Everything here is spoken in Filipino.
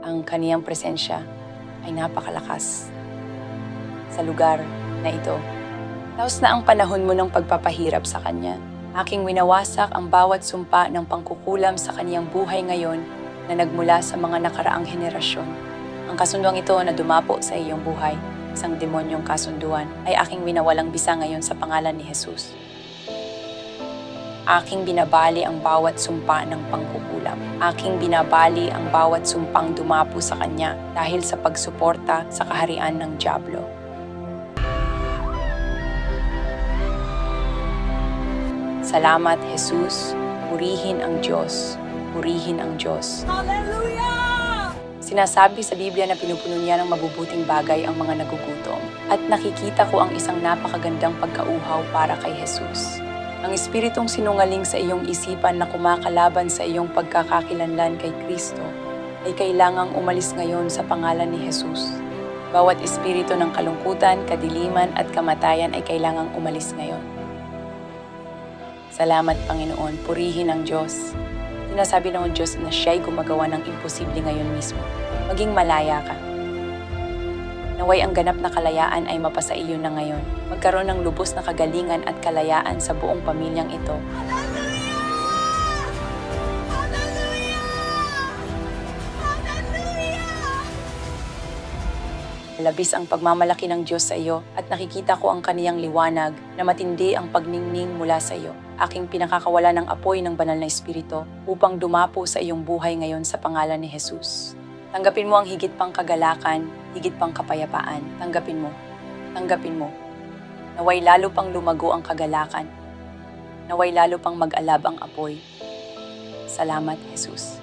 Ang kaniyang presensya ay napakalakas sa lugar na ito. Taos na ang panahon mo ng pagpapahirap sa Kanya. Aking winawasak ang bawat sumpa ng pangkukulam sa kaniyang buhay ngayon na nagmula sa mga nakaraang henerasyon. Ang kasunduang ito na dumapo sa iyong buhay, isang demonyong kasunduan, ay aking winawalang bisa ngayon sa pangalan ni Jesus. Aking binabali ang bawat sumpa ng pangkukulam. Aking binabali ang bawat sumpang dumapo sa kanya dahil sa pagsuporta sa kaharian ng Diablo. Salamat, Jesus. Purihin ang Diyos. Purihin ang Diyos. Sinasabi sa Biblia na pinupuno niya ng mabubuting bagay ang mga nagugutom. At nakikita ko ang isang napakagandang pagkauhaw para kay Jesus. Ang espiritong sinungaling sa iyong isipan na kumakalaban sa iyong pagkakakilanlan kay Kristo ay kailangang umalis ngayon sa pangalan ni Jesus. Bawat espiritu ng kalungkutan, kadiliman at kamatayan ay kailangang umalis ngayon. Salamat Panginoon, purihin ang Diyos. Sinasabi ng Diyos na siya'y gumagawa ng imposible ngayon mismo. Maging malaya ka. Naway ang ganap na kalayaan ay mapasa iyo na ngayon. Magkaroon ng lubos na kagalingan at kalayaan sa buong pamilyang ito. Labis ang pagmamalaki ng Diyos sa iyo at nakikita ko ang kaniyang liwanag na matindi ang pagningning mula sa iyo. Aking pinakakawala ng apoy ng banal na espiritu upang dumapo sa iyong buhay ngayon sa pangalan ni Jesus. Tanggapin mo ang higit pang kagalakan, higit pang kapayapaan. Tanggapin mo. Tanggapin mo. Naway lalo pang lumago ang kagalakan. Naway lalo pang mag-alab ang apoy. Salamat, Jesus.